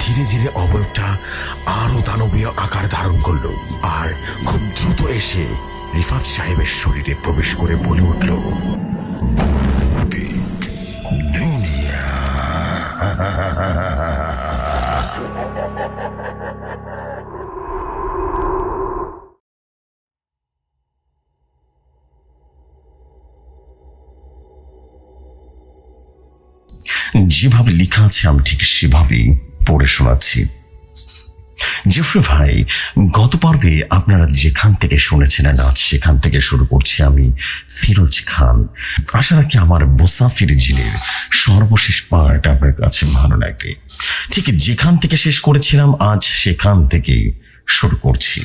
ধীরে ধীরে অবয়বটা আরও দানবীয় আকার ধারণ করল আর খুব দ্রুত এসে রিফাত সাহেবের শরীরে প্রবেশ করে বলে উঠল যেভাবে লেখা আছে আমি ঠিক সেভাবেই পড়ে শোনাচ্ছি। জেফ্রি ভাই, গত পর্বে আপনারা যেখান থেকে শুনেছিলেন আজ সেখান থেকে শুরু করছি আমি ফিরোজ খান। আশা রাখি আমার মুসাফির জিনের সর্বশেষ পার্ট আপনার কাছে ভালো লাগবে। ঠিক যেখান থেকে শেষ করেছিলাম, আজ সেখান থেকেই শুরু করছি।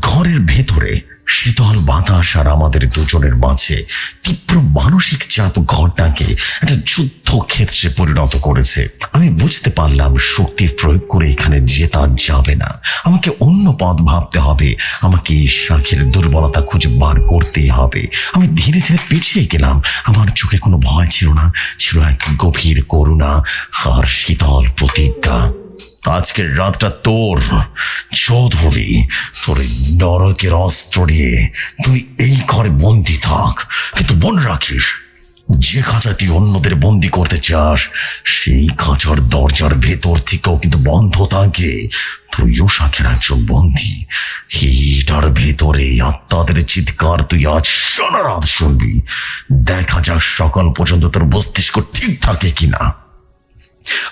ঘরের ভেতরে শীতল বাতাস আর আমাদের দুজনের মাঝে তীব্র মানসিক চাপ ঘটনাকে একটা যুদ্ধ ক্ষেত্রে পরিণত করেছে। আমি বুঝতে পারলাম শক্তির প্রয়োগ করে এখানে জেতা যাবে না। আমাকে অন্য পথ ভাবতে হবে। আমাকে এই শাখের দুর্বলতা খুঁজে বার করতেই হবে। আমি ধীরে ধীরে পিছিয়ে গেলাম। আমার চোখে কোনো ভয় ছিল না, ছিল এক গভীর করুণা আর শীতল প্রতিজ্ঞা। আজকের রাতটা তোর, চৌধুরী। তোর নরকের অস্ত্র নিয়ে তুই এই ঘরে বন্দি থাক। কিন্তু মনে রাখিস, যে খাঁচা তুই অন্যদের বন্দি করতে চাস, সেই খাঁচার দরজার ভেতর থেকেও কিন্তু বন্ধ থাকে। তুইও শাখের একজন বন্দি। এটার ভেতরে আত্মাদের চিৎকার তুই আজ সারা রাত শুনবি। দেখা যাক সকাল পর্যন্ত তোর মস্তিষ্ক ঠিক থাকে কিনা।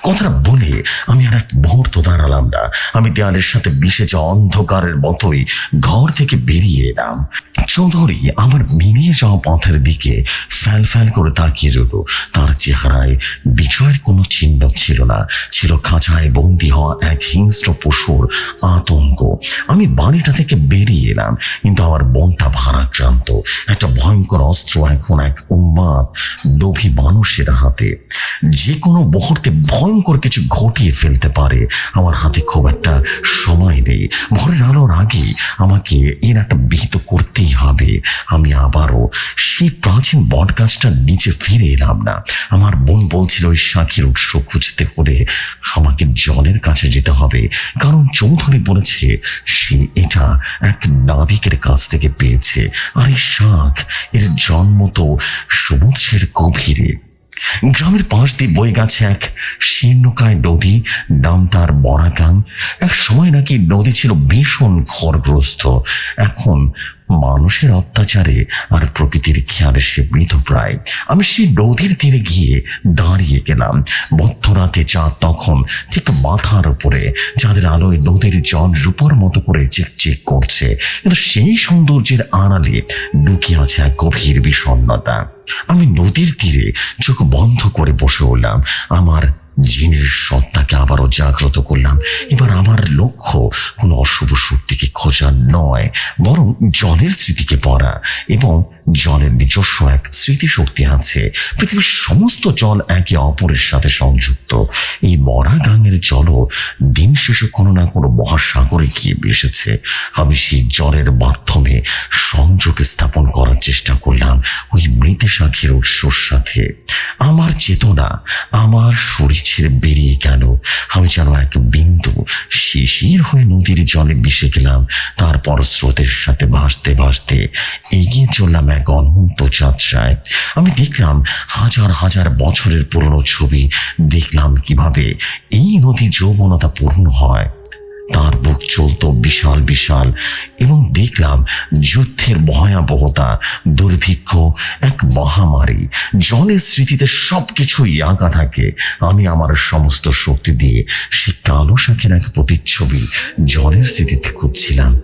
কথাটা বলে আমি আর এক মুহূর্ত দাঁড়ালাম না। আমি দেয়ালের সাথে মিশে যাওয়া অন্ধকারের মতোই ঘর থেকে বেরিয়ে এলাম। চৌধুরী আমার মিলিয়ে যাওয়া পথের দিকে ফ্যাল ফ্যাল করে তাকিয়ে রইল। তার চেহারায় বিজয়ের কোনো চিহ্ন ছিল না। ছিল খাঁচায় বন্দি হওয়া এক হিংস্র পশুর আতঙ্ক। আমি বাড়িটা থেকে বেরিয়ে এলাম, কিন্তু আমার মনটা ভারাক্রান্ত। একটা ভয়ঙ্কর অস্ত্র এখন এক উন্মাদ লোভী মানুষের হাতে। যে কোনো মুহূর্তে ভয়ঙ্কর কিছু ঘটিয়ে ফেলতে পারে। আমার হাতে খুব একটা সময় নেই। ভোরের আলোর আগে আমাকে এর একটা বিহিত করতেই হবে। আমি আবারও সেই প্রাচীন বটগাছটার নিচে ফিরে এলাম না। আমার বোন বলছিল, ওই শাঁখের উৎস খুঁজতে হলে আমাকে জলের কাছে যেতে হবে। কারণ চৌধুরী বলেছে, সে এটা এক নাবিকের কাছ থেকে পেয়েছে। আর এই শাঁখ, এর জন্ম তো সমুদ্রের গভীরে। গ্রামের পাশ দিয়ে বয়ে গেছে এক শীর্ণকায় নদী। নাম তার বরাকাং এক সময় নাকি নদী ছিল ভীষণ খরগ্রস্ত এখন মানুষের অত্যাচারে আর প্রকৃতির খেয়ালে সে মৃতপ্রায় আমি সেই নদীর তীরে গিয়ে দাঁড়িয়ে গেলাম। মধ্যরাতে চাঁদ তখন ঠিক মাথার উপরে, যাদের আলোয় নদীর জল রূপর মতো করে চিকচিক করছে, কিন্তু সেই সৌন্দর্যের আড়ালে লুকিয়ে আছে এক গভীর বিষণ্ণতা। আমি নদীর তীরে চোখ বন্ধ করে বসে উঠলাম। আমার জিনের সত্তাকে আবারও জাগ্রত করলাম। এবার আমার লক্ষ্য কোনো অশুভ শক্তিকে খোঁজা নয়, বরং জলের স্মৃতিকে পড়া এবং জলের নিজস্ব এক স্মৃতিশক্তি আছে। পৃথিবীর সমস্ত জল একে অপরের সাথে সংযুক্ত। এই মরা গাঙের জলও দিন শেষে কোনো না কোনো মহাসাগরে গিয়ে এসেছে আমি সেই জলের মাধ্যমে সংযোগ স্থাপন করার চেষ্টা করলাম ওই মৃত শাখের উৎসর সাথে। আমার চেতনা, আমার শরীর ছেড়ে বেরিয়ে গেল। আমি যেন এক বিন্দু শিশির হয়ে নদীর জলে মিশে গেলাম। তারপর স্রোতের সাথে ভাসতে ভাসতে এগিয়ে চললাম এক অনন্ত যাত্রায়। আমি দেখলাম হাজার হাজার বছরের পুরনো ছবি। দেখলাম কীভাবে এই নদী যৌবনতা পূর্ণ হয়। তার বুক চলত বিশাল বিশাল এবং দেখলাম যুদ্ধের ভয়াবহতা, দুর্ভিক্ষ, এক মহামারী। জলের স্মৃতিতে সব কিছুই আঁকা থাকে। আমি আমার সমস্ত শক্তি দিয়ে সে কালো শাখের এক প্রতিচ্ছবি জলের স্মৃতিতে খুঁজছিলাম।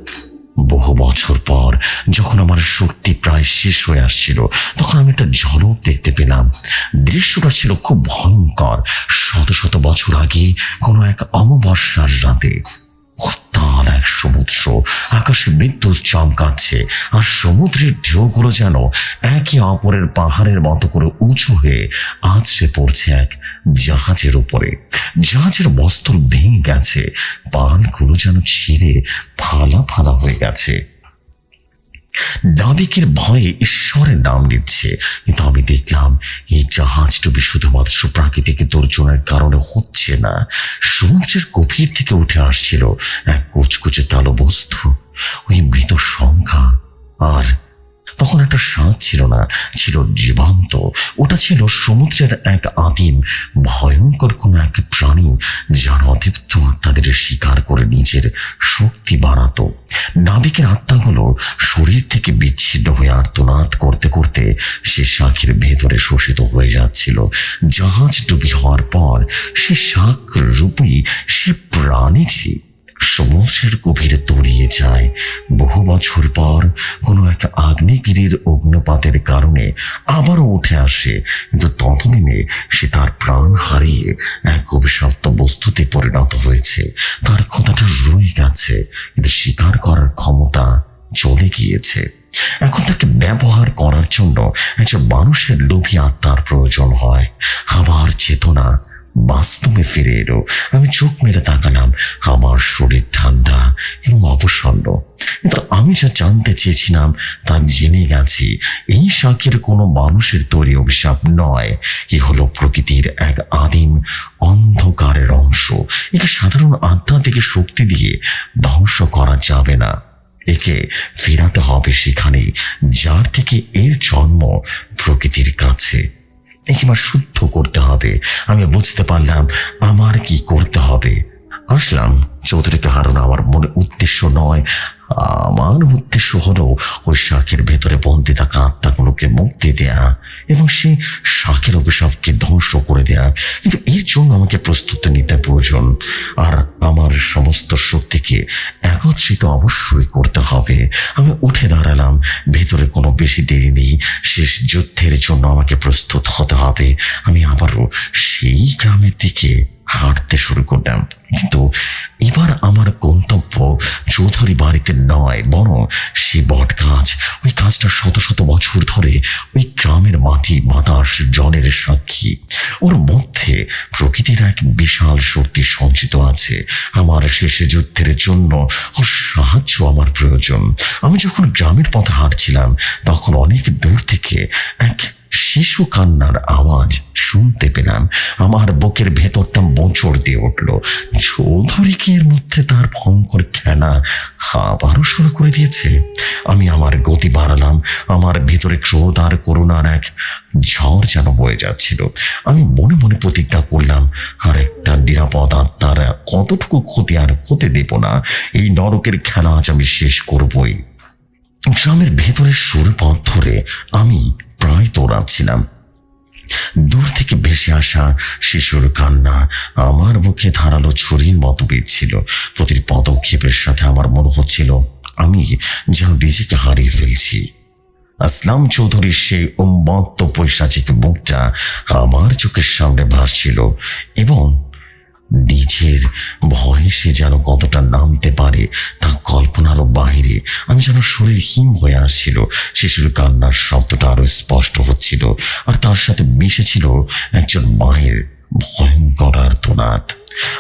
বহু বছর পর যখন আমার শক্তি প্রায় শেষ হয়ে আসছিল, তখন আমি একটা ঝলক দেখতে পেলাম। দৃশ্যটা ছিল খুব ভয়ঙ্কর। শত শত বছর আগে কোনো এক অমাবস্যার রাতে বিশাল এক সমুদ্র। আকাশে বিদ্যুৎ চমকাচ্ছে, আর সমুদ্রের ঢেউগুলো যেন একে অপরের পাহাড়ের মতো করে উঁচু হয়ে আছড়ে পড়ছে এক জাহাজের উপরে। জাহাজের বস্ত্র ভেঙে গেছে পানগুলো যেন ছিঁড়ে ফালা ফালা হয়ে গেছে। নাবিকের ভয়ে ঈশ্বরের নাম নিচ্ছে। কিন্তু আমি দেখলাম, এই জাহাজটুবি শুধুমাত্র প্রাকৃতিক দুর্যোগের কারণে হচ্ছে না। সমুদ্রের গভীর থেকে উঠে আসছিল এক কুচকুচে কালো বস্তু। ওই মৃত সংখ্যা আর তখন একটা স্বাদ ছিল না, ছিল জীবন্ত। ওটা ছিল সমুদ্রের এক আদিম, ভয়ঙ্কর কোনো এক প্রাণী, যার অতৃপ্ত আত্মাদের শিকার করে নিজের শক্তি বাড়াতো। নাবিকের আত্মাগুলো শরীর থেকে বিচ্ছিন্ন হয়ে আর্তনাদ করতে করতে সে শাঁখের ভেতরে শোষিত হয়ে যাচ্ছিল। জাহাজ ডুবি হওয়ার পর সে শাঁখ রূপী, সে প্রাণীটি সমুদ্রের গভীরে তলিয়ে যায়। বহু বছর পর কোনো এক আগ্নেয়গিরির অগ্নপাতের কারণে আবারও উঠে আসে, কিন্তু ততদিনে সে তার প্রাণ হারিয়ে এক অভিশপ্ত বস্তুতে পরিণত হয়েছে। তার কথাটা রয়ে গেছে, কিন্তু স্বীকার করার ক্ষমতা চলে গিয়েছে। এখন তাকে ব্যবহার করার জন্য একজন মানুষের লোভী আত্মার প্রয়োজন হয়। আবার চেতনা বাস্তবে ফিরে এলো। আমি চোখ মেলে তাকালাম। আমার শরীর ঠান্ডা এবং অবসন্ন। কিন্তু আমি যা জানতে চেয়েছিলাম, তা জেনে গেছি, এই শাকের কোনো মানুষের তৈরি অভিশাপ নয়। এ হলো প্রকৃতির এক আদিম অন্ধকারের অংশ। একে সাধারণ আত্মা থেকে শক্তি দিয়ে ধ্বংস করা যাবে না। একে ফেরাতে হবে সেখানে যার থেকে এর জন্ম প্রকৃতির কাছে। একেবার শুদ্ধ করতে হবে। আমি বুঝতে পারলাম আমার কি করতে হবে। আসলাম, চৌধুরীকে হারানো আমার মনে উদ্দেশ্য নয়। আমার উদ্দেশ্য হলো ওই শাকের ভেতরে বন্দি থাকা আত্মাগুলোকে মুক্তি দেয়া এবং সেই শাকের অভিশাপকে ধ্বংস করে দেয়া। কিন্তু জন্য আমাকে প্রস্তুতি নিতে প্রয়োজন। আর আমার সমস্ত শক্তিকে একত্রিত অবশ্যই করতে হবে। আমি উঠে দাঁড়ালাম, ভেতরে কোনো বেশি দেরি নেই। শেষ যুদ্ধের জন্য আমাকে প্রস্তুত হতে হবে। আমি আবারও সেই গ্রামের দিকে হাঁটতে শুরু করলাম। কিন্তু এবার আমার গন্তব্য চৌধুরী বাড়িতে নয়, বরং সে বট গাছ। ওই গাছটা শত শত বছর ধরে ওই গ্রামের মাটি, বাতাস, জলের সাক্ষী। ওর মধ্যে প্রকৃতির এক বিশাল শক্তি সঞ্চিত আছে। আমার শেষ যুদ্ধের জন্য ওর সাহায্য আমার প্রয়োজন। আমি যখন গ্রামের পথে হাঁটছিলাম, তখন অনেক দূর থেকে এক শিশু কান্নার আওয়াজ শুনতে পেলাম। আমার বুকের ভেতরটা মোচড় দিয়ে উঠল। চৌধুরী কি এর মধ্যে তার ভয়ঙ্কর খেলা আবারও শুরু করে দিয়েছে। আমি আমার গতি বাড়ালাম। আমার ভেতরে ক্রোধ আর করুণার এক ঝড় যেন বয়ে যাচ্ছিল। আমি মনে মনে প্রতিজ্ঞা করলাম, আর একটা নিরাপদ আত্মার কতটুকু ক্ষতি আর হতে দেব না। এই নরকের খেলা আজ আমি শেষ করবই। গ্রামের ভেতরের সরু পথ ধরে আমি প্রায় দৌড়াচ্ছিলাম দূর থেকে ভেসে আসা শিশুর কান্না আমার মুখে ধারালো ছুরির মতো বিচ্ছিল প্রতিটি পদক্ষেপের সাথে আমার মনে হচ্ছিল, আমি যেন নিজেকে হারিয়ে ফেলছি। আসলাম চৌধুরীর সেই উন্মত্ত পৈশাচিক মুখটা আমার চোখের সামনে ভাসছিল এবং নিজের ভয়ে সে যেন কতটা নামতে পারে তা কল্পনারও বাইরে। আমি যেন শরীর হিম হয়ে আসছিল শিশুর কান্নার শব্দটা আরও স্পষ্ট হচ্ছিল, আর তার সাথে মিশেছিল একজন মায়ের ভয়ঙ্কর আর্তনাদ।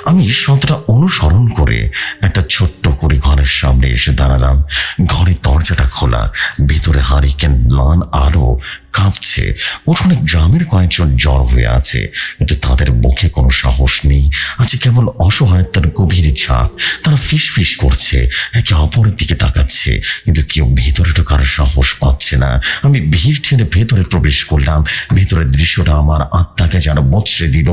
আমি শব্দটা অনুসরণ করে একটা ছোট্ট করে ঘরের সামনে এসে দাঁড়ালাম। ঘরের দরজাটা খোলা, ভিতরে হারিকেন, ম্লান আলো কাঁপছে। উঠোনে গ্রামের কয়েকজন জ্বর হয়ে আছে, কিন্তু তাদের মুখে কোনো সাহস নেই। আছে কেমন অসহায়তার গভীর ছাপ তারা ফিস ফিস করছে, একে অপরের দিকে তাকাচ্ছে, কিন্তু কেউ ভেতরে ঢোকার সাহস পাচ্ছে না। আমি ভিড় ঠেলে ভেতরে প্রবেশ করলাম। ভেতরের দৃশ্যটা আমার আত্মাকে যেন বছরে দিল।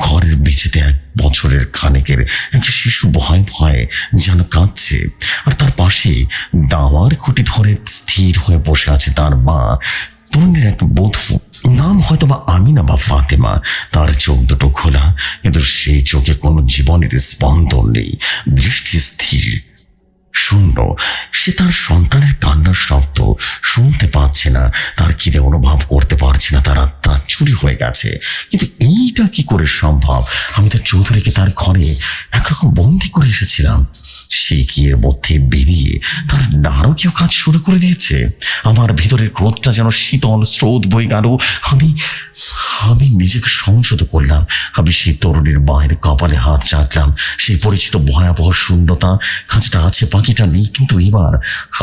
ঘরের মেঝেতে এক বছরের খানেকের এক শিশু ভয় ভয়ে যেন কাঁদছে। আর তার পাশে দাওয়ার খুঁটি ধরে স্থির হয়ে বসে আছে তার মা। তরুণীর এক বোধ। নাম হয়তো বা আমিনা বা ফাতেমা। তার চোখ দুটো খোলা, কিন্তু সেই চোখে কোনো জীবনের স্পন্দন নেই। দৃষ্টি স্থির, শূন্য। সে তার সন্তানের কান্নার শব্দ শুনতে পাচ্ছে না। তার খিদে অনুভব করতে পারছে না। তার আত্মা চুরি হয়ে গেছে। কিন্তু এইটা কি করে সম্ভব? আমি তো চৌধুরীকে তার ঘরে একরকম বন্দি করে এসেছিলাম। সে মধ্যে বেরিয়ে তার নারকীয় কাজ শুরু করে দিয়েছে। আমার ভিতরের ক্রোধটা যেন শীতল, স্রোত বই গেল। আমি আমি নিজেকে সংযত করলাম। আমি সেই তরুণীর মায়ের কপালে হাত রাখলাম। সেই পরিচিত ভয়াবহ শূন্যতা, খাঁচটা আছে পাখিটা নেই। কিন্তু এবার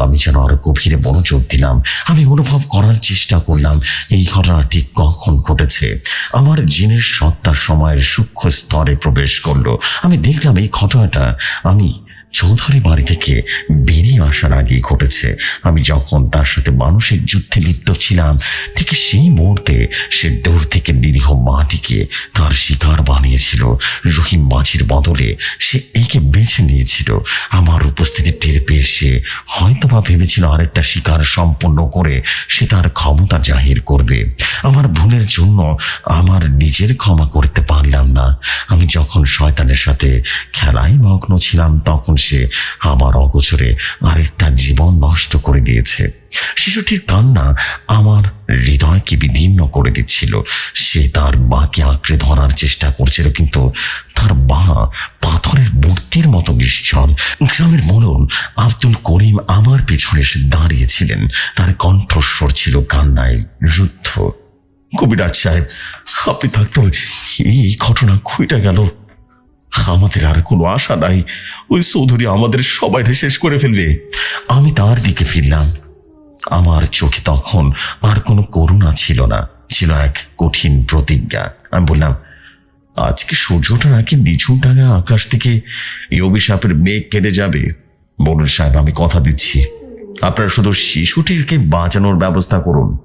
আমি যেন আরও গভীরে মনোযোগ দিলাম। আমি অনুভব করার চেষ্টা করলাম, এই ঘটনা ঠিক কখন ঘটেছে? আমার জিনের সত্তার সময়ের সূক্ষ্ম স্তরে প্রবেশ করল। আমি দেখলাম এই ঘটনাটা আমি চৌধুরী বাড়ি থেকে বেরিয়ে আসার আগেই ঘটেছে। আমি যখন তার সাথে মানসিক যুদ্ধে লিপ্ত ছিলাম, ঠিক সেই মুহূর্তে সে দূর থেকে নিরীহ মাটিকে তার শিকার বানিয়েছিল। রহিম মাঝির বদলে সে একে বেছে নিয়েছিল। আমার উপস্থিতি টের পেয়ে সে হয়তোবা ভেবেছিল আরেকটা শিকার সম্পন্ন করে সে তার ক্ষমতা জাহির করবে। আমার ভুলের জন্য আমার নিজের ক্ষমা করতে পারলাম না। আমি যখন শয়তানের সাথে খেলায় মগ্ন ছিলাম, তখন সে আমার অগোচরে আরেকটা জীবন নষ্ট করে দিয়েছে। শিশুটির কান্না আমার হৃদয়কে বিদীর্ণ করে দিচ্ছিল। সে তার বাকে আঁকড়ে ধরার চেষ্টা করছিল, কিন্তু তার বা পাথরের মূর্তির মতো নিশ্চল গ্রামের মনন আব্দুল করিম আমার পেছনে এসে দাঁড়িয়েছিলেন। তার কণ্ঠস্বর ছিল কান্নায় রুদ্ধ। কবিরাজ সাহেব, আপনি থাকতো এই ঘটনা খুইটা গেল। আমাদের আর কোনো আশা নাই। ওই চৌধুরী আমাদের সবাই শেষ করে ফেলবে। আমি তার দিকে ফিরলাম। আমার চোখে তখন আর কোনো করুণা ছিল না। ছিল এক কঠিন প্রতিজ্ঞা। আমি বললাম, আজকে সূর্যটা নাকি নিঝুম টাঙা আকাশ থেকে এই অভিশাপের মেঘ কেটে যাবে। বলুন সাহেব, আমি কথা দিচ্ছি। আপনারা শুধু শিশুটিরকে বাঁচানোর ব্যবস্থা করুন।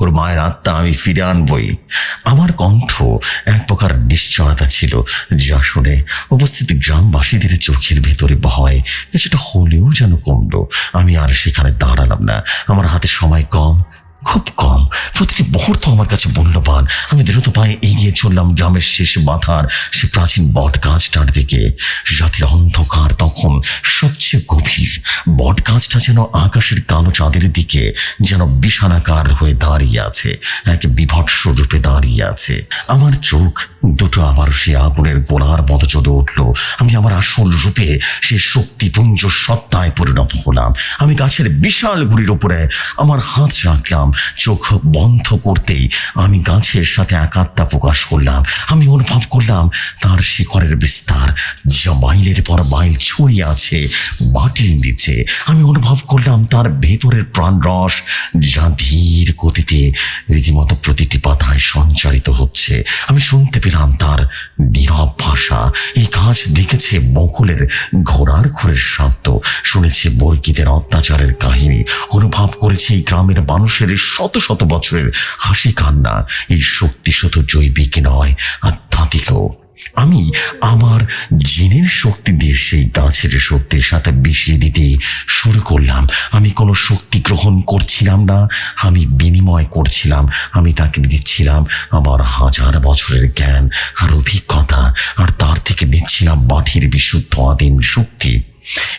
ওর মায়ের আত্মা আমি ফিরে আনবই। আমার কণ্ঠ এক প্রকার নিশ্চয়তা ছিল, যা শুনে উপস্থিত গ্রামবাসীদের চোখের ভেতরে ভয় সেটা হলেও যেন কমল। আমি আর সেখানে দাঁড়ালাম না। আমার হাতে সময় কম খুব কম। প্রতিটি মুহূর্ত আমার কাছে মূল্যবান। আমি দ্রুত পায়ে এগিয়ে চললাম গ্রামের শেষ মাথার সে প্রাচীন বট গাছটার দিকে। রাতের অন্ধকার তখন সবচেয়ে গভীর। বট গাছটা যেন আকাশের কালো চাঁদের দিকে যেন বিছানাকার হয়ে দাঁড়িয়ে আছে, এক বিভৎস রূপে দাঁড়িয়ে আছে। আমার চোখ দুটো আবার সে আগুনের গোলার মতো চলে উঠল। আমি আমার আসল রূপে সে শক্তিপুঞ্জ সত্তায় পরিণত হলাম। আমি গাছের বিশাল গুড়ির উপরে আমার হাত রাখলাম। চোখ বন্ধ করতেই আমি গাছের সাথে একাত্মা প্রকাশ করলাম। আমি অনুভব করলাম, তার শিখরের বিস্তার যা মাইলের পর মাইল ছড়িয়ে আছে মাটির নিচে। আমি অনুভব করলাম, তার ভেতরের প্রাণ রস যা ধীর গতিতে রীতিমতো প্রতিটি পাতায় সঞ্চারিত হচ্ছে। আমি শুনতে পেলাম, তার নীরব ভাষা। এই গাছ দেখেছে বকুলের ঘোড়ার ঘোরের শব্দ শুনেছে বর্গীদের অত্যাচারের কাহিনী। অনুভব করেছে এই গ্রামের মানুষের শত শত বছরের হাসি কান্না, এই শক্তি শুধু জৈবিক নয়, আধ্যাত্মিকও। আমি আমার জিনের শক্তি দিয়ে সেই গাছের শক্তির সাথে মিশিয়ে দিতে শুরু করলাম। আমি কোনো শক্তি গ্রহণ করছিলাম না, আমি বিনিময় করছিলাম, আমি তাকে দিচ্ছিলাম আমার হাজার বছরের জ্ঞান আর অভিজ্ঞতা, আর তার থেকে নিচ্ছিলাম মাটির বিশুদ্ধ আদিম শক্তি।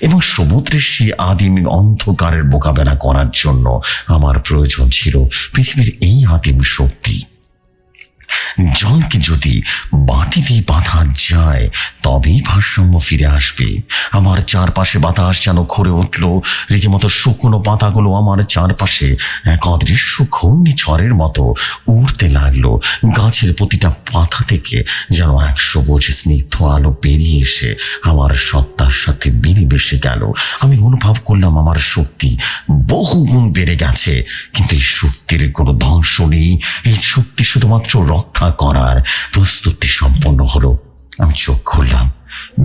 এবং সমুদ্রের সেই আদিম অন্ধকারের মোকাবেলা করার জন্য আমার প্রয়োজন ছিল পৃথিবীর এই আদিম শক্তি। জলকে যদি বাটি দিয়ে বাঁধা যায়, তবেই ভারসাম্য ফিরে আসবে। আমার চারপাশে বাতাস যেন ঘুরে উঠল, রীতিমতো শুকনো পাতাগুলো আমার চারপাশে এক অদৃশ্য ঘূর্ণিঝড়ের মতো উড়তে লাগল। গাছের প্রতিটা পাতা থেকে যেন এক সবুজ স্নিগ্ধ আলো বেরিয়ে এসে আমার সত্তার সাথে মিলেমিশে গেল। আমি অনুভব করলাম আমার শক্তি বহু গুণ বেড়ে গেছে, কিন্তু এই শক্তির কোনো ধ্বংস নেই। এই শক্তি শুধুমাত্র রক্ষা করার প্রস্তুতি সম্পন্ন হলো। আমি চোখ খুললাম।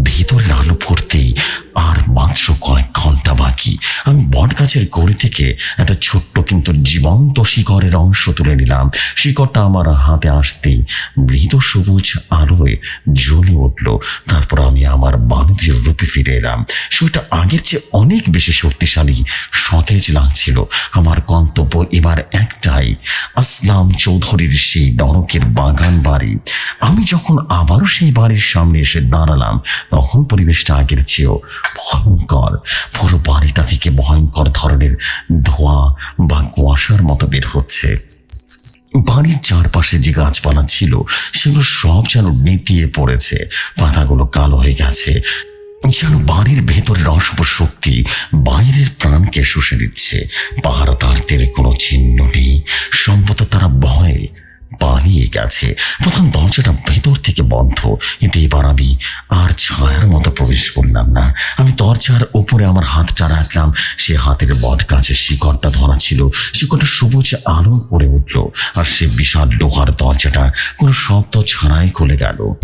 ভিতরের আলো পড়তেই আর মাত্র কয়েক ঘণ্টা বাকি। আমি বট গাছের গড়ি থেকে একটা ছোট্ট কিন্তু জীবন্ত শিকড়ের অংশ তুলে নিলাম। শিকড়টা আমার হাতে আসতেই মৃদ সবুজ আলোয় জ্বলে উঠল। তারপর আমি আমার মানবীয় রূপে ফিরে এলাম। সেটা আগের চেয়ে অনেক বেশি শক্তিশালী, সতেজ লাগছিল। আমার গন্তব্য এবার একটাই, আসলাম চৌধুরীর সেই নরকের বাগান বাড়ি। আমি যখন আবারও সেই বাড়ির সামনে এসে দাঁড়ালাম তখন পরিবেশটা আগের চেয়েও ভয়ঙ্কর। পুরো বাড়িটা থেকে ভয়ঙ্কর ধরনের ধোঁয়া বা কুয়াশার মতো বের হচ্ছে। বাড়ির চারপাশে যে গাছপালা ছিল, সেগুলো সব যেন নেতিয়ে পড়েছে। পাতাগুলো কালো হয়ে গেছে। যেন বাড়ির ভেতরের অশুভ শক্তি বাইরের প্রাণকে শুষে দিচ্ছে পাহারাদারদের কোনো চিহ্ন নেই। সম্ভবত তারা ভয়ে পালিয়ে গেছে। প্রথম দরজাটা ভেতর থেকে বন্ধ। কিন্তু এবার আমি আর ছায়ার মতো প্রবেশ করলাম না। আমি দরজার ওপরে আমার হাতটা রাখলাম। সে হাতের বট গাছের শিকড়টা ধরা ছিল। শিকড়টা সবুজ আলো করে উঠল। আর সে বিশাল লোহার দরজাটা কোনো শব্দ ছাড়াই খুলে গেল।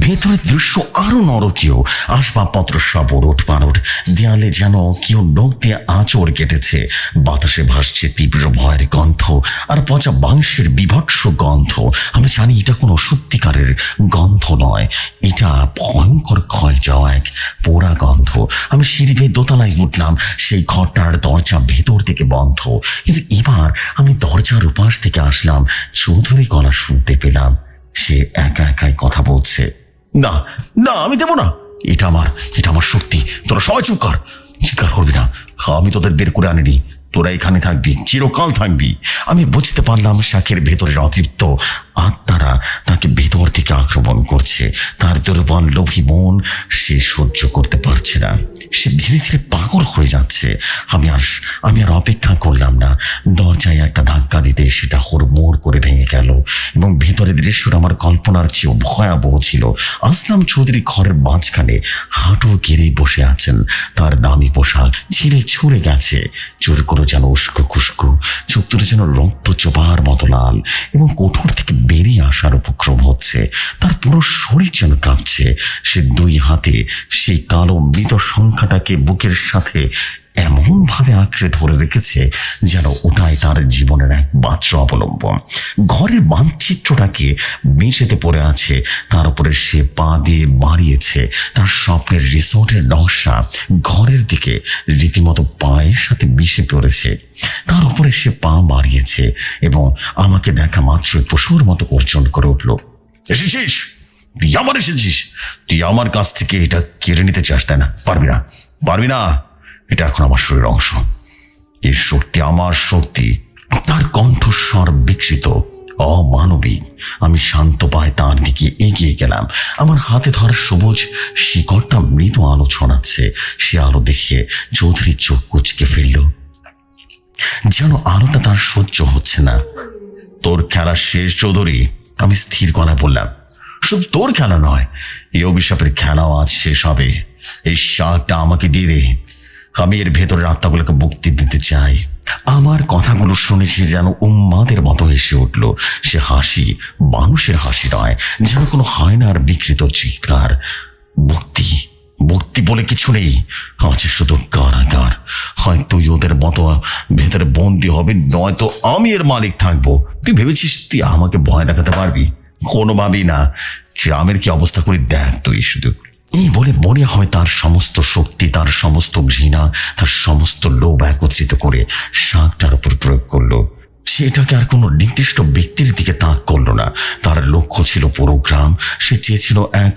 ভেতরের দৃশ্য আরও নরকীয়। আসবাবপত্র সব ওরট পারট। দেয়ালে যেন কেউ নখ দিয়ে আঁচড় কেটেছে। বাতাসে ভাসছে তীব্র ভয়ের গন্ধ আর পচা বাংশের বিভৎস গন্ধ। আমি জানি এটা কোনো সত্যিকারের গন্ধ নয়। এটা ভয়ঙ্কর ক্ষয় যাওয়া এক পোড়া গন্ধ। আমি সিঁড়ি দোতলায় উঠলাম। সেই ঘরটার দরজা ভেতর থেকে বন্ধ। কিন্তু এবার আমি দরজার উপাস থেকে আসলাম। চৌধুরী গলা শুনতে পেলাম। সে একা একাই কথা বলছে। না না, আমি দেবো না। এটা আমার এটা আমার সত্যি তোরা সবাই চুপ কর। চিৎকার করবি না। আমি তোদের বের করে আনিনি। তোরা এখানে থাকবি, চিরকাল থাকবি। আমি বুঝতে পারলাম শাকের ভেতরের অতৃপ্ত আত্মারা তাকে ভেতর থেকে আক্রমণ করছে। তার দুর্বল লোভী মন সে সহ্য করতে পারছে না। সে ধীরে ধীরে পাগল হয়ে যাচ্ছে। আমি আর আমি আর অপেক্ষা করলাম না। দরজায় একটা ধাক্কা দিতে সেটা হুড়মুড় করে ভেঙে গেল এবং ভেতরের দৃশ্যটা আমার কল্পনার চেয়েও ভয়াবহ ছিল। আসলাম চৌধুরী ঘরের মাঝখানে। হাঁটু গেড়ে বসে আছেন। তার দামি পোশাক ছিঁড়ে ছুঁড়ে গেছে। চোর করে যেন উস্কো খুস্কো চোখ দুটো যেন রক্ত চোপার মতো লাল এবং কোঠর থেকে বেরিয়ে আসার উপক্রম হচ্ছে। তার পুরো শরীর যেন কাঁপছে। সে দুই হাতে সেই কালো মৃত সংখ্যাটাকে বুকের সাথে এমন ভাবে আঁকড়ে ধরে রেখেছে যেন ওটাই তার জীবনের এক বাচ্চা অবলম্বন। ঘরের মানচিত্রটাকে মেঝেতে পড়ে আছে, তার উপরে সে পা দিয়ে বাড়িয়েছে, তার স্বপ্নের রিসোর্টের নকশা ঘরের দিকে রীতিমতো পায়ের সাথে মিশে পড়েছে। তার উপরে সে পা বাড়িয়েছে এবং আমাকে দেখা মাত্র পশুর মতো অর্জন করে উঠল, এসেছিস? তুই আবার এসেছিস? তুই আমার কাছ থেকে এটা কেড়ে নিতে চাস, তাই না? পারবি না? পারবি না? এটা এখন আমার শরীরের অংশ। এই শক্তি, আমার শক্তি তার কণ্ঠস্বর বিকৃত অমানবিক আমি শান্ত পায়ে তার দিকে এগিয়ে গেলাম। আমার হাতে ধরা সবুজ শিকড়টা মৃত আলো ছড়াচ্ছে। সে আলো দেখে চৌধুরীর চোখ কুচকে ফেলল। যেন আলোটা তার সহ্য হচ্ছে না। তোর খেলা শেষ, চৌধুরী। আমি স্থির গলায় বললাম, শুধু তোর খেলা নয়, এই অভিশাপের খেলাও আজ শেষ হবে। এই শাকটা আমাকে দিয়ে দে। আমি এর ভেতরের আত্মাগুলোকে মুক্তি দিতে চাই। আমার কথাগুলো শুনে সে যেন উন্মাদের মতো হেসে উঠল। সে হাসি মানুষের হাসি নয়, যেন কোনো হায়নার বিকৃত চিৎকার। মুক্তি মুক্তি বলে কিছু নেই। আছে শুধু কারাগার হয় তুই ওদের মতো ভেতরে বন্দি হবে, নয়তো আমি এর মালিক থাকব। তুই ভেবেছিস তুই আমাকে ভয় দেখাতে পারবি? কোনোভাবেই না। গ্রামের কি অবস্থা করে দেখ তুই শুধু। এই বলে মনে হয় তার সমস্ত শক্তি, তার সমস্ত ঘৃণা, তার সমস্ত লোভ একত্রিত করে শাকটার উপর প্রয়োগ করল। সেটাকে আর কোনো নির্দিষ্ট ব্যক্তির দিকে তাক করল না। তার লক্ষ্য ছিল পুরো গ্রাম। সে চেয়েছিল এক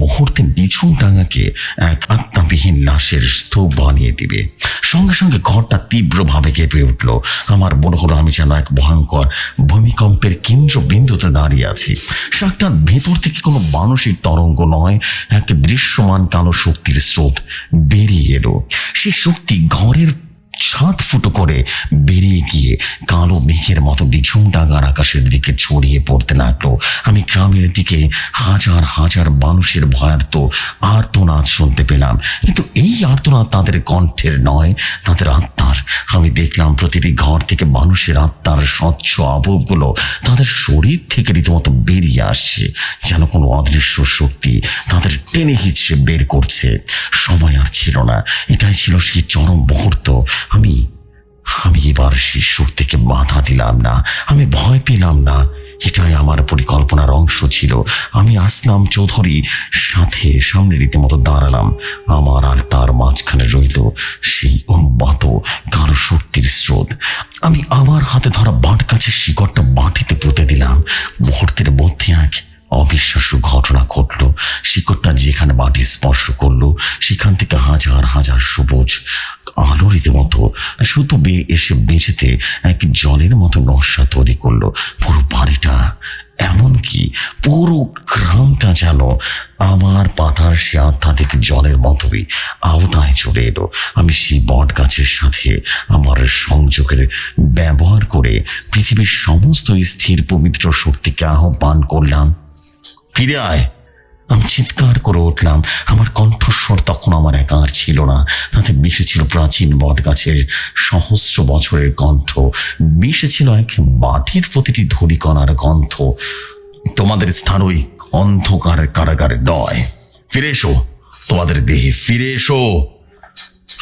মুহূর্তে নিঝুম ডাঙাকে এক আত্মাবিহীন লাশের স্তূপ বানিয়ে দিবে। সঙ্গে সঙ্গে ঘরটা তীব্রভাবে কেঁপে উঠল। আমার মনে হলো আমি যেন এক ভয়ঙ্কর ভূমিকম্পের কেন্দ্রবিন্দুতে দাঁড়িয়ে আছি। শাকটার ভেতর থেকে কোনো মানসিক তরঙ্গ নয়, এক দৃশ্যমান কালো শক্তির স্রোত বেরিয়ে এলো। সে শক্তি ঘরের ছাদ ফুটো করে বেরিয়ে গিয়ে কালো মেঘের মতো নিঝুম ডাঙার আকাশের দিকে ছড়িয়ে পড়তে লাগল। আমি গ্রামের দিকে হাজার হাজার মানুষের ভয়ার্ত আর্তনাদ শুনতে পেলাম। কিন্তু এই আর্তনাদ তাদের কণ্ঠের নয়, তাদের আত্মার। আমি দেখলাম প্রতিটি ঘর থেকে মানুষের আত্মার স্বচ্ছ আবহগুলো তাদের শরীর থেকে রীতিমতো বেরিয়ে আসছে, যেন কোনো অদৃশ্য শক্তি তাদের টেনে হিচড়ে বের করছে। সময় আর ছিল না। এটাই ছিল সেই চরম মুহূর্ত। আমি আমি এবার সেই শক্তিকে বাধা দিলাম না। আমি ভয় পেলাম না। এটাই আমার পরিকল্পনার অংশ ছিল। আমি আসলাম চৌধুরী সাথে সামনে রীতিমতো দাঁড়ালাম। আমার আর তার মাঝখানে রইল সেই উন্মাত কারও শক্তির স্রোত। আমি আমার হাতে ধরা বাঁট কাছে শিকড়টা বাটিতে পুঁতে দিলাম। মুহূর্তের মধ্যে এক অবিশ্বাস্য ঘটনা ঘটলো। শিকড়টা যেখানে মাটি স্পর্শ করল, সেখান থেকে হাজার হাজার সবুজ আলোর মতো বেয়ে এসে বেঁচেতে এক জলের মতো নকশা তৈরি করল। পুরো বাড়িটা এমনকি পুরো গ্রামটা যেন আমার পাতার সে আধ্যাত্মিক জলের মতোই আওতায় চলে এলো। আমি সেই বট গাছের সাথে আমার সংযোগের ব্যবহার করে পৃথিবীর সমস্ত স্থির পবিত্র শক্তিকে আহ্বান করলাম। ফিরে আয়। আমি চিৎকার করে উঠলাম। আমার কণ্ঠস্বর তখন আমার একার ছিল না। তাতে মিশেছিল প্রাচীন বট গাছের সহস্র বছরের কণ্ঠ। মিশেছিল এক মাটির প্রতিটি ধরিকণার গন্ধ। তোমাদের স্থান ওই অন্ধকার কারাগারে নয়। ফিরে এসো। তোমাদের দেহে ফিরে এসো।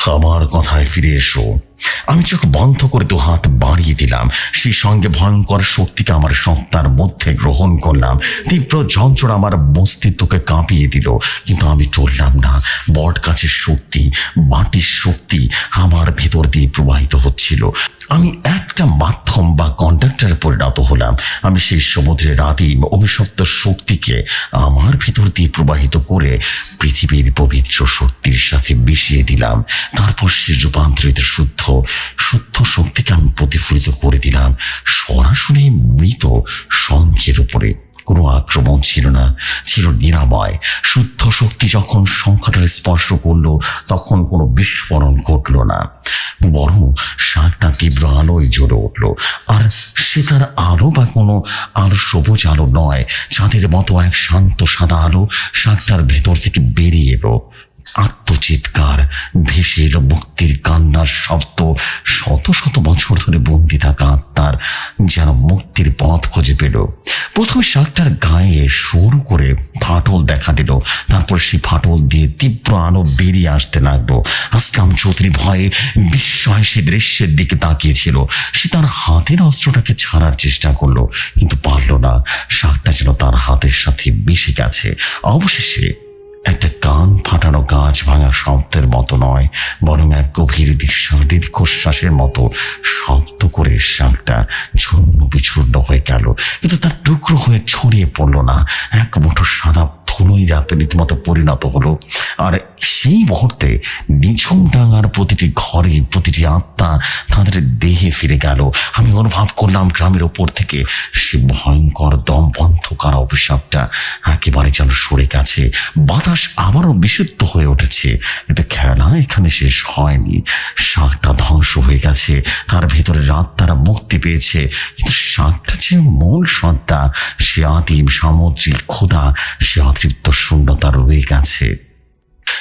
আমার কথায় ফিরে এসো। আমি চোখ বন্ধ করে দু হাত বাড়িয়ে দিলাম। সেই সঙ্গে ভয়ঙ্কর শক্তিকে আমার সত্তার মধ্যে গ্রহণ করলাম। তীব্র যন্ত্রণা আমার মস্তিত্বকে কাঁপিয়ে দিল। কিন্তু আমি চললাম না। বট গাছের শক্তি, মাটির শক্তি আমার ভেতর দিয়ে প্রবাহিত হচ্ছিল। আমি একটা মাধ্যম বা কন্ডাক্টরে পরিণত হলাম। আমি সেই সমুদ্রের আদিম অভিশপ্ত শক্তিকে আমার ভিতর দিয়ে প্রবাহিত করে পৃথিবীর পবিত্র শক্তির সাথে মিশিয়ে দিলাম। তারপর সে রূপান্তরিত শুদ্ধ শুদ্ধ শক্তিকে আমি প্রতিফলিত করে দিলাম। সরাসরি মৃত শঙ্খের উপরে। কোনো আক্রমণ ছিল না, ছিল নিরাময়। শুদ্ধ শক্তি যখন সংখ্যাটার স্পর্শ করল, তখন কোনো বিস্ফোরণ ঘটলো না। বরং শাকটা তীব্র আলোয় জ্বলে উঠল। আর সে তার আলো বা কোনো আলো সবুজ আলো নয়, চাঁদের মতো এক শান্ত সাদা আলো শাকটার ভেতর থেকে বেরিয়ে এলো। আত্মচিৎকার ভেসে মুক্তির কান্নার শব্দ, শত শত বছর ধরে বন্দি থাকা আত্মার যেন মুক্তির পথ খুঁজে পেল। প্রথমে শাকটার গায়ে সরু করে ফাটল দেখা দিল। তারপর সেই ফাটল দিয়ে তীব্র আলো বেরিয়ে আসতে লাগল। আসলাম চৌধুরী ভয়ে বিস্ময় সে দৃশ্যের দিকে তাকিয়েছিল। সে তার হাতের অস্ত্রটাকে ছাড়ার চেষ্টা করল, কিন্তু পারল না। শাকটা যেন তার হাতের সাথে মিশে গেছে। অবশেষে একটা কান ফাটানো গাছ ভাঙা শব্দের মতো নয়, বরং এক গভীর দীর্ঘ দীর্ঘশ্বাসের মতো শব্দ করে শাকটা চূর্ণ বিচূর্ণ হয়ে গেল। কিন্তু তার টুকরো হয়ে ছড়িয়ে পড়ল না। এক মুঠো সাদা ধুলোই যাতে রীতিমতো পরিণত হলো। আর সেই মুহূর্তে নিঝুম ডাঙার প্রতিটি ঘরে প্রতিটি আত্মা তাদের দেহে ফিরে গেল। আমি অনুভব করলাম গ্রামের ওপর থেকে সে ভয়ঙ্কর দম বন্ধ করা অভিশাপটা একেবারে যেন সরে গেছে। বাতাস আবারও বিশুদ্ধ হয়ে উঠেছে। কিন্তু খেলা এখানে শেষ হয়নি। শাকটা ধ্বংস হয়ে গেছে। তার ভেতরে রাত তারা মুক্তি পেয়েছে। কিন্তু শাকটা যে মূল সত্তা, সে আদিম সামুদ্রিক ক্ষুধা, সে অতৃপ্ত শূন্যতা রয়ে গেছে।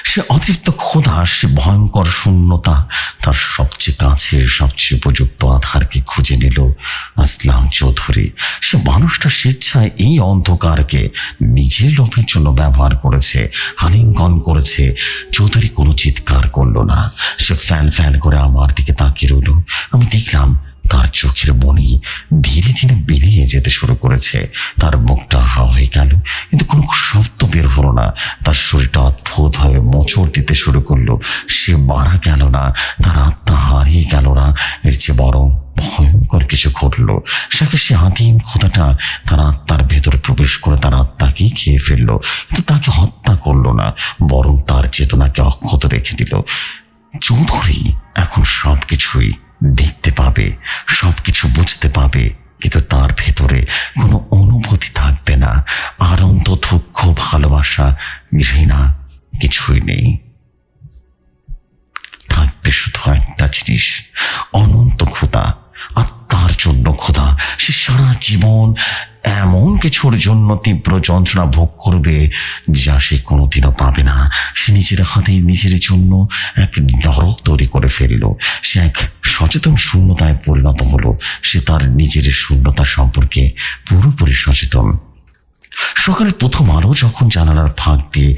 সে অতৃপ্ত ক্ষুধা, সে ভয়ঙ্কর শূন্যতা, তার সবচেয়ে কাছের সবচেয়ে উপযুক্ত আধারকে খুঁজে নিল আসলাম চৌধুরী। সে মানুষটা স্বেচ্ছায় এই অন্ধকারকে নিজের লোভের জন্য ব্যবহার করেছে, আলিঙ্গন করেছে। চৌধুরী কোনো চিৎকার করল না। সে ফ্যান ফ্যান করে আমার দিকে তাকিয়ে রইল। আমি দেখলাম তার চোখের বনি ধীরে ধীরে বেরিয়ে যেতে শুরু করেছে। তার মুখটা হা হয়ে গেল, কিন্তু কোনো শব্দ বের হলো না। তার শরীরটা অদ্ভুতভাবে মোচড় দিতে শুরু করল। সে মারা গেল না, তার আত্মা হারিয়ে গেল না। এর চেয়ে বরং ভয়ঙ্কর কিছু ঘটলো। সাকে সে আদিম ক্ষুধাটা তার আত্মার ভেতরে প্রবেশ করে তার আত্মাকেই খেয়ে ফেলল, কিন্তু তাকে হত্যা করল না, বরং তার চেতনাকে অক্ষত রেখে দিল। চৌধুরী, এখন সব কিছুই দেখতে পাবে, সবকিছু বুঝতে পাবে, কিন্তু তার ভেতরে কোনো অনুভূতি থাকবে না। আনন্দ দুঃখ ভালোবাসা ঘৃণা কিছুই নেই। থাকবে শুধু একটা জিনিস, অনন্ত তার জন্য ক্ষুধা সে সারা জীবন এমন কিছুর জন্য তীব্র যন্ত্রণা ভোগ করবে যা সে কোনোদিনও পাবে না। সে নিজের হাতে নিজের জন্য এক নরক তৈরি করে ফেলল। সে এক সচেতন শূন্যতায় পরিণত হলো। সে তার নিজের শূন্যতা সম্পর্কে পুরোপুরি সচেতন। সকালের প্রথম আলো যখন জানালার ফাঁক দিয়ে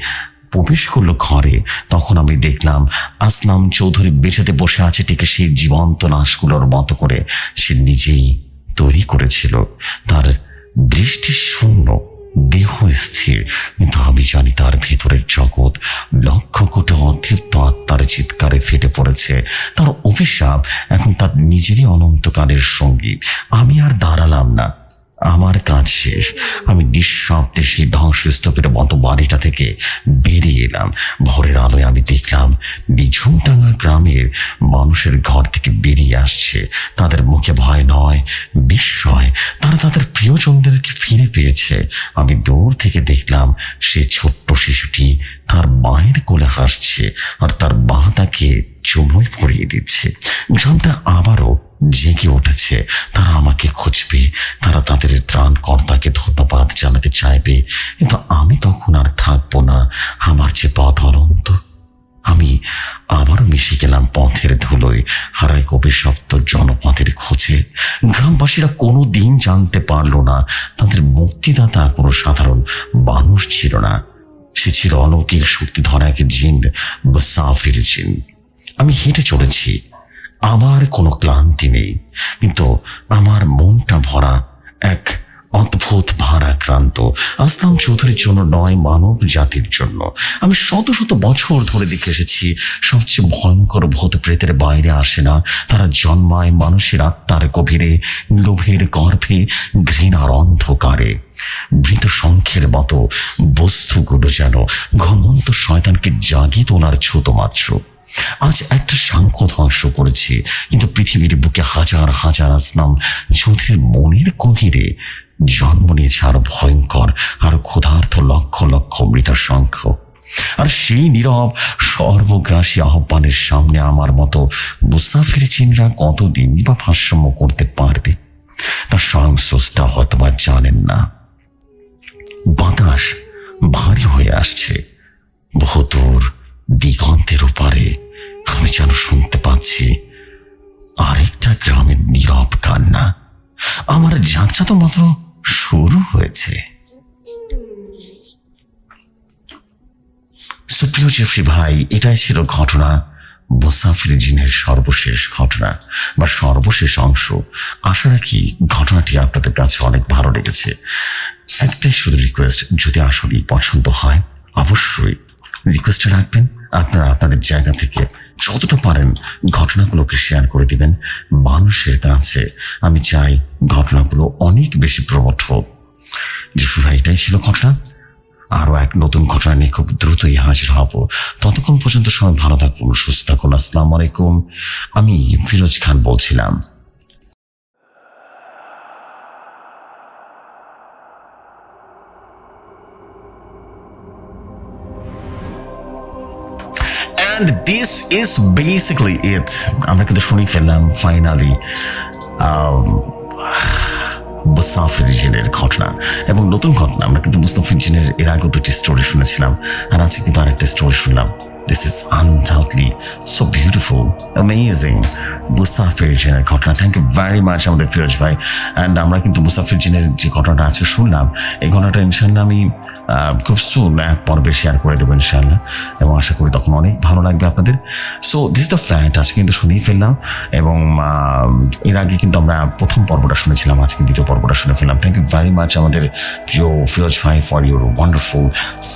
প্রবেশ করল ঘরে, তখন আমি দেখলাম আসলাম চৌধুরী বেঁচেতে বসে আছে ঠিক সেই জীবন্ত লাশগুলোর মতো করে। সে নিজেই তৈরি করেছিল। তার দৃষ্টি শূন্য, দেহ স্থির। কিন্তু আমি জানি তার ভিতরের জগৎ লক্ষ কোটি অতৃপ্ত আত্মার চিৎকারে ফেটে পড়েছে। তার অভিশাপ এখন তার নিজেরই অনন্তকালের সঙ্গী। আমি আর দাঁড়ালাম না। আমার কাজ শেষ। আমি নিঃশব্দে সেই ধ্বংসস্তূপের মতো বাড়িটা থেকে বেরিয়ে এলাম। ভোরের আলোয় আমি দেখলাম, নিঝুমডাঙ্গা গ্রামের মানুষের ঘর থেকে বেরিয়ে আসছে। তাদের মুখে ভয় নয়, বিস্ময়। তারা তাদের প্রিয়জনদেরকে ফিরে পেয়েছে। আমি দূর থেকে দেখলাম, সে ছোট্ট শিশুটি তার মায়ের কোলে হাসছে আর তার মা তাকে চুমুই পরিয়ে দিচ্ছে। গ্রামটা আবারও জেগে উঠেছে। তারা আমাকে খুঁজবে, তারা তাদের ত্রাণকর্তাকে ধন্যবাদ জানাতে চাইবে। কিন্তু আমি তখন আর থাকব না। আমার যে পথ অনন্ত। আমি আবারও মিশে গেলাম পথের ধুলোয়। হারাই অভিশপ্ত জনপথের খোঁজে। গ্রামবাসীরা কোনো দিন জানতে পারল না। তাদের মুক্তিদাতা কোনো সাধারণ মানুষ ছিল না। সে ছিল অলৌকিক শক্তি ধরা এক জিন সাফির জিন। আমি হেঁটে চলেছি। আমার কোনো ক্লান্তি নেই, কিন্তু আমার মনটা ভরা এক অদ্ভুত ভারাক্রান্ত। আসলাম চৌধুরীর জন্য নয় মানব জাতির জন্য। আমি শত শত বছর ধরে দেখে এসেছি, সবচেয়ে ভয়ঙ্কর ভূত প্রেতের বাইরে আসে না, তারা জন্মায় মানুষের আত্মার গভীরে, লোভের গর্ভে, ঘৃণার অন্ধকারে। মৃত শঙ্খের মতো বস্তুগুলো যেন ঘুমন্ত শয়তানকে জাগিয়ে তোলার ছোট মাত্র আজ একটা সাংখ্য ধ্বংস করেছি, কিন্তু পৃথিবীর বুকে হাজার হাজার আসলাম চৌধুরীর মনের গভীরে জন্ম নিয়েছে আরও ভয়ঙ্কর, আরও ক্ষুধার্থ লক্ষ লক্ষ মৃত শঙ্খ। আর সেই নীরব, সর্বগ্রাসী আহ্বানের সামনে আমার মতো মুসাফির চিনরা কতদিনই বা ভারসাম্য করতে পারবে? তা স্বয়ং স্রষ্টা হয়তো বা জানেন না। বাতাস ভারী হয়ে আসছে। বহুদূর দিগন্তের ওপারে আমি যেন শুনতে পাচ্ছি আরেকটা গ্রামের নীরব কান্না। আমার যাত্রা তো মাত্র শুরু হয়েছে। সুপ্রিয় জেফরি ভাই, এটাই ছিল ঘটনা, মুসাফির জিনের সর্বশেষ ঘটনা, বা সর্বশেষ অংশ। আশা রাখি ঘটনাটি আপনাদের কাছে অনেক ভালো লেগেছে। একটাই শুধু রিকোয়েস্ট যদি আসলেই পছন্দ হয়, অবশ্যই রিকোয়েস্টে রাখবেন। আপনারা আপনাদের জায়গা থেকে যতটা পারেন ঘটনাগুলোকে শেয়ার করে দিবেন। মানুষের কাছে আমি চাই ঘটনাগুলো অনেক বেশি প্রবট হোক। যিশু ভাই, এটাই ছিল ঘটনা। আরও এক নতুন ঘটনা নিয়ে খুব দ্রুতই হাজির হব। ততক্ষণ পর্যন্ত সবাই ভালো থাকুন, সুস্থ থাকুন। আসসালামু আলাইকুম। আমি ফিরোজ খান বলছিলাম। And this is basically it আমরা কিন্তু শুনেই ফেললাম ফাইনালি মুস্তাফির জিনের ঘটনা। এবং নতুন ঘটনা, আমরা কিন্তু মুস্তাফির জিনের এর আগে দুটি স্টোরি শুনেছিলাম, আর আজকে কিন্তু আরেকটা স্টোরি শুনলাম। This is undoubtedly so beautiful amazing Mustafir জিনের ঘটনা। থ্যাংক ইউ ভেরি মাচ আমাদের ফিরোজ ভাই। অ্যান্ড আমরা কিন্তু মুস্তাফির জিনের যে ঘটনাটা আছে শুনলাম, এই ঘটনাটা ইনশাল্লাহ আমি খুব সুন এক পর্বে শেয়ার করে দেবো ইনশাল্লাহ এবং আশা করি তখন অনেক ভালো লাগবে আপনাদের। সো দিস দ্য ফ্যাক্ট আজকে কিন্তু শুনেই ফেললাম। এবং এর আগে কিন্তু আমরা প্রথম পর্বটা শুনেছিলাম, আজকে দ্বিতীয় পর্বটা শুনে ফেললাম। থ্যাংক ইউ ভেরি মাচ আমাদের প্রিয় ফিরোজ ভাই for your wonderful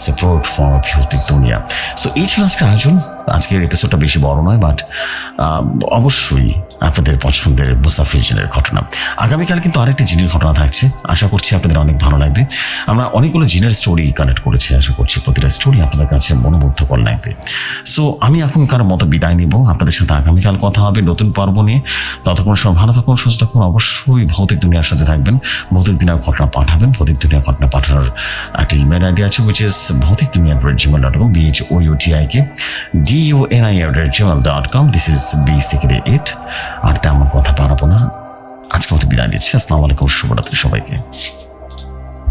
support for ভিউতিক দুনিয়া সো এই ছিল আজকের আয়োজন আজকের এপিসোডটা বেশি বড় নয় বাট অবশ্যই আপনাদের পছন্দের মুসাফির জিনের ঘটনা। আগামীকাল কিন্তু আরেকটি জিনের ঘটনা থাকছে। আশা করছি আপনাদের অনেক ভালো লাগবে। আমরা অনেকগুলো জিনের স্টোরি কানেক্ট করেছি, আশা করছি প্রতিটা স্টোরি আপনাদের কাছে মনোমুগ্ধকর লাগবে। সো আমি এখনকার মতো বিদায় নিব। আপনাদের সাথে আগামীকাল কথা হবে নতুন পর্ব নিয়ে। ততক্ষণ সব ভালো থাকুন, সুস্থ থাকুন। অবশ্যই ভৌতিক দুনিয়ার সাথে থাকবেন। ভৌতিক দুনিয়ার ঘটনা পাঠাবেন। ভৌতিক দুনিয়ার ঘটনা পাঠানোর একটা ইমেল আইডি আছে উইচ ইস ভৌতিক দুনিয়া dot Gmail dot com BH O UTI K D U N I Gmail dot com this is basically it আর তেমন কথা পারব না। আজকে মতো বিদায় দিচ্ছি আসসালামু আলাইকুম শুভরাত্রি সবাইকে।